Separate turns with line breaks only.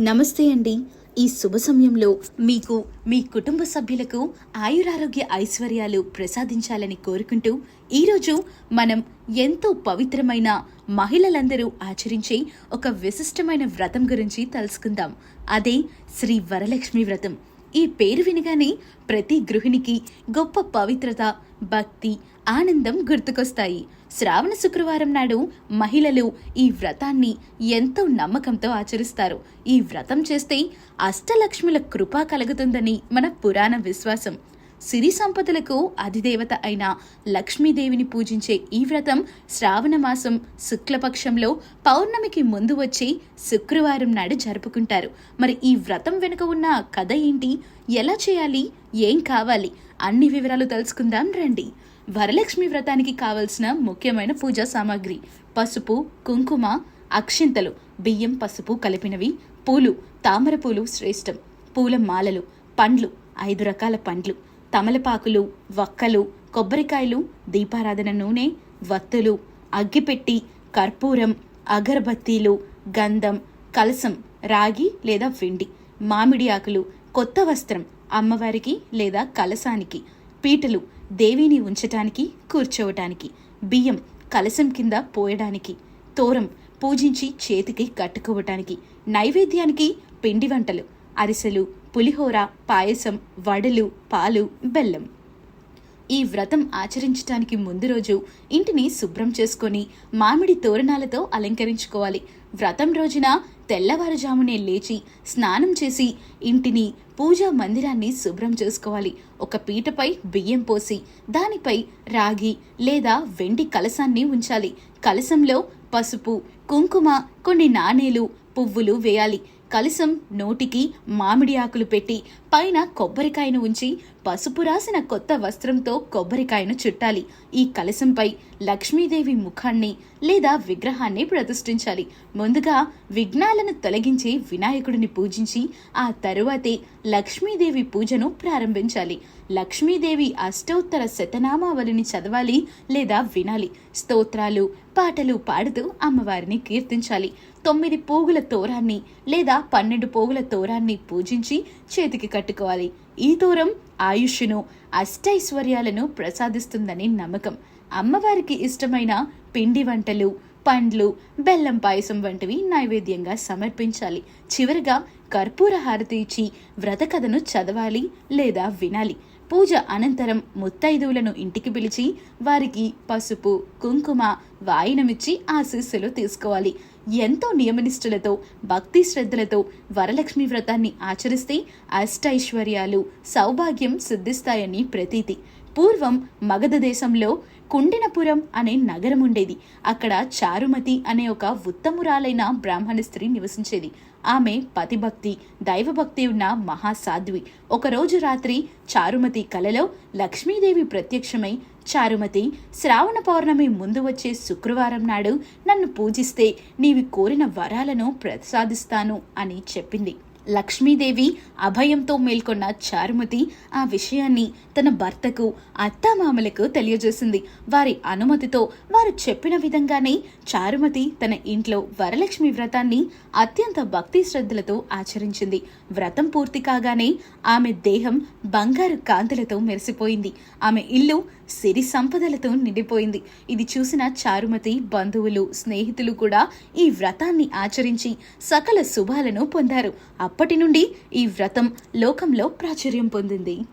నమస్తే అండి. ఈ శుభ సమయంలో మీకు మీ కుటుంబ సభ్యులకు ఆయురారోగ్య ఐశ్వర్యాలు ప్రసాదించాలని కోరుకుంటూ ఈరోజు మనం ఎంతో పవిత్రమైన మహిళలందరూ ఆచరించే ఒక విశిష్టమైన వ్రతం గురించి తెలుసుకుందాం. అదే శ్రీ వరలక్ష్మి వ్రతం. ఈ పేరు వినగానే ప్రతి గృహిణికి గొప్ప పవిత్రత భక్తి ఆనందం గుర్తుకొస్తాయి. శ్రావణ శుక్రవారం నాడు మహిళలు ఈ వ్రతాన్ని ఎంతో నమ్మకంతో ఆచరిస్తారు. ఈ వ్రతం చేస్తే అష్టలక్ష్ముల కృప కలుగుతుందని మన పురాణ విశ్వాసం. సిరి సంపదలకు అధిదేవత అయిన లక్ష్మీదేవిని పూజించే ఈ వ్రతం శ్రావణ మాసం శుక్లపక్షంలో పౌర్ణమికి ముందు వచ్చే శుక్రవారం నాడు జరుపుకుంటారు. మరి ఈ వ్రతం వెనుక ఉన్న కథ ఏంటి? ఎలా చేయాలి? ఏం కావాలి? అన్ని వివరాలు తెలుసుకుందాం రండి. వరలక్ష్మి వ్రతానికి కావలసిన ముఖ్యమైన పూజా సామాగ్రి పసుపు కుంకుమ అక్షింతలు బియ్యం పసుపు కలిపినవి పూలు తామర పూలు శ్రేష్టం. పూల మాలలు పండ్లు ఐదు రకాల పండ్లు. తమలపాకులు వక్కలు కొబ్బరికాయలు దీపారాధన నూనె వత్తులు అగ్గిపెట్టి కర్పూరం అగరబత్తీలు గంధం కలసం రాగి లేదా వెండి మామిడి ఆకులు కొత్త వస్త్రం అమ్మవారికి లేదా కలసానికి పీటలు దేవిని ఉంచటానికి కూర్చోవటానికి బియ్యం కలసం కింద పోయడానికి తోరం పూజించి చేతికి కట్టుకోవటానికి నైవేద్యానికి పిండి వంటలు అరిసెలు పులిహోర పాయసం వడలు పాలు బెల్లం. ఈ వ్రతం ఆచరించటానికి ముందు రోజు ఇంటిని శుభ్రం చేసుకొని మామిడి తోరణాలతో అలంకరించుకోవాలి. వ్రతం రోజున తెల్లవారుజామునే లేచి స్నానం చేసి ఇంటిని పూజా మందిరాన్ని శుభ్రం చేసుకోవాలి. ఒక పీటపై బియ్యం పోసి దానిపై రాగి లేదా వెండి కలసాన్ని ఉంచాలి. కలసంలో పసుపు కుంకుమ కొన్ని నాణేలు పువ్వులు వేయాలి. కలసం నోటికి మామిడి ఆకులు పెట్టి పైన కొబ్బరికాయను ఉంచి పసుపు రాసిన కొత్త వస్త్రంతో కొబ్బరికాయను చుట్టాలి. ఈ కలశంపై లక్ష్మీదేవి ముఖాన్ని లేదా విగ్రహాన్ని ప్రతిష్ఠించాలి. ముందుగా విఘ్నాలను తొలగించి వినాయకుడిని పూజించి ఆ తరువాతే లక్ష్మీదేవి పూజను ప్రారంభించాలి. లక్ష్మీదేవి అష్టోత్తర శతనామావళిని చదవాలి లేదా వినాలి. స్తోత్రాలు పాటలు పాడుతూ అమ్మవారిని కీర్తించాలి. తొమ్మిది పోగుల తోరాన్ని లేదా పన్నెండు పోగుల తోరాన్ని పూజించి చేతికి కట్టుకోవాలి. ఈ దూరం ఆయుష్ను అష్టైశ్వర్యాలను ప్రసాదిస్తుందని నమ్మకం. అమ్మవారికి ఇష్టమైన పిండి వంటలు పండ్లు బెల్లం పాయసం వంటివి నైవేద్యంగా సమర్పించాలి. చివరిగా కర్పూర హారతి ఇచ్చి వ్రత కథను చదవాలి లేదా వినాలి. పూజ అనంతరం ముత్తైదువులను ఇంటికి పిలిచి వారికి పసుపు కుంకుమ వాయినమిచ్చి ఆశీస్సులు తీసుకోవాలి. ఎంతో నియమనిష్ఠులతో భక్తి శ్రద్ధలతో వరలక్ష్మి వ్రతాన్ని ఆచరిస్తే అష్టైశ్వర్యాలు సౌభాగ్యం సిద్ధిస్తాయని ప్రతీతి. పూర్వం మగధ దేశంలో కుండినపురం అనే నగరం ఉండేది. అక్కడ చారుమతి అనే ఒక ఉత్తమురాలైన బ్రాహ్మణ స్త్రీ నివసించేది. ఆమె పతిభక్తి దైవభక్తి ఉన్న మహాసాధ్వి. ఒకరోజు రాత్రి చారుమతి కలలో లక్ష్మీదేవి ప్రత్యక్షమై చారుమతి శ్రావణ పౌర్ణమి ముందు వచ్చే శుక్రవారం నాడు నన్ను పూజిస్తే నీవి కోరిన వరాలను ప్రసాదిస్తాను అని చెప్పింది. లక్ష్మీదేవి అభయంతో మేల్కొన్న చారుమతి ఆ విషయాన్ని తన భర్తకు అత్తామామలకు తెలియజేసింది. వారి అనుమతితో వారు చెప్పిన విధంగానే చారుమతి తన ఇంట్లో వరలక్ష్మి వ్రతాన్ని అత్యంత భక్తి శ్రద్ధలతో ఆచరించింది. వ్రతం పూర్తి కాగానే ఆమె దేహం బంగారు కాంతులతో మెరిసిపోయింది. ఆమె ఇల్లు సిరి సంపదలతో నిండిపోయింది. ఇది చూసిన చారుమతి బంధువులు స్నేహితులు కూడా ఈ వ్రతాన్ని ఆచరించి సకల శుభాలను పొందారు. అప్పటి నుండి ఈ వ్రతం లోకంలో ప్రాచుర్యం పొందింది.